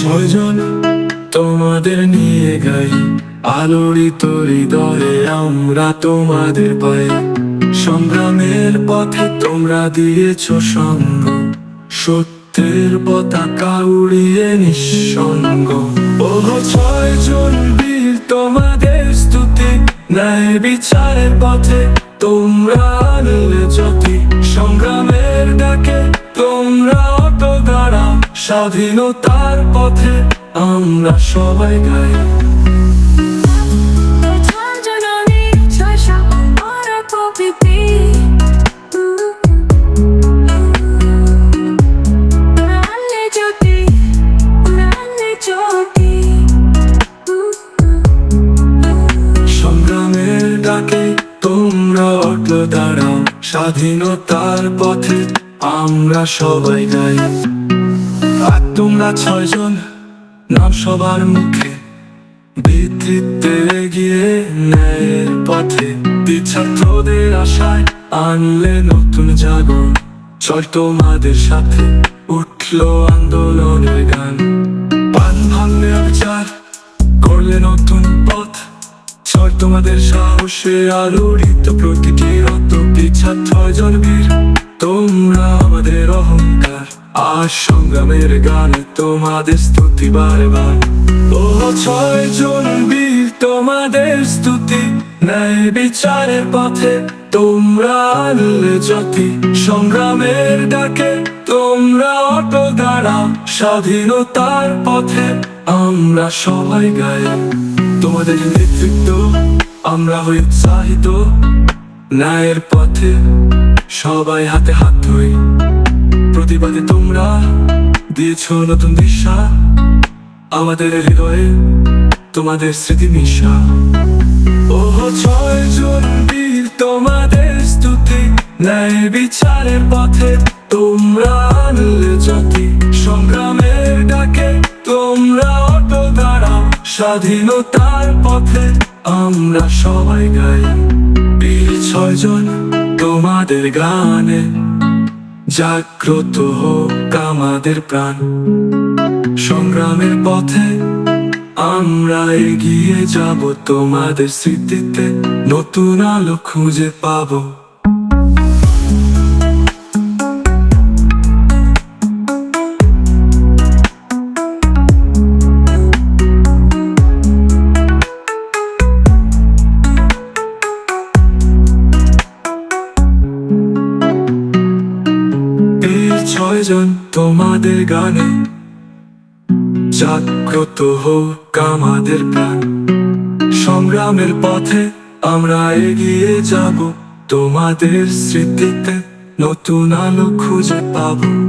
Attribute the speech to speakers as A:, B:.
A: ছয়জন তোমাদের নিয়ে গাই, আলোড়িত হৃদয়ে আমরা তোমাদের পাই। সংগ্রামের পথে তোমরা দিয়েছ সঙ্গ, সত্যের পতাকা উড়িয়ে নিঃসঙ্গ। বহু ছয়জন বীর, তোমাদের স্তুতি, ন্যায় বিচারের পথে তোমরা আনলে যত স্বাধীনতার পথে আমরা সবাই গাই। সংগ্রামের ডাকে তোমরা দাঁড়াও। স্বাধীনতার পথে আমরা সবাই গাই। আর তোমরা ছয়জন, নাম সবার মুখে। এগিয়ে ন্যায়ের পথে। ছাত্রদের আশায় আনলে নতুন জাগরণ। চল তোমাদের সাথে উঠল আন্দোলনের গান। পান ভাঙলে করলে নতুন পথ। ছয় তোমাদের সাহসে আলোড়িত প্রতিটি রত ছাত্র জন বীর তোমরা আমাদের অহংকার আর সংগ্রামের গানে তোমাদের স্তুতি বারবার। ও ছয় জন বীর তোমাদের স্তুতি। ন্যায় বিচারের পথে তোমরা আনলে জ্যোতি। সংগ্রামের ডাকে তোমরা অট দাঁড়া স্বাধীনতার পথে আমরা সবাই গাই তোমাদের নেতৃত্ব, আমরা হই উৎসাহিত। ন্যায়ের পথে সবাই হাতে হাত ধরি। প্রতিবাদে তোমরা দিয়েছ নতুন দিশা। আমাদের হৃদয়ে তোমাদের স্মৃতি মিশা। ওহ, ছয় জন বীর তোমাদের স্তুতি, ন্যায় বিচারের পথে তোমরা আনলে জ্যোতি। সংগ্রামের ডাকে তোমরা অট দাঁড়াও স্বাধীনতার পথে আমরা সবাই গাই। বীর ছয়জন তোমাদের গানে জাগ্রত হোক আমাদের প্রাণ। সংগ্রামের পথে আমরা এগিয়ে যাব তোমাদের স্মৃতিতে। নতুন আলো খুঁজে পাবো। ছয়জন তোমাদের গানে। জাগ্রত হোক আমাদের প্রাণ। সংগ্রামের পথে আমরা এগিয়ে যাব। তোমাদের স্মৃতিতে নতুন আলো খুঁজে পাবো।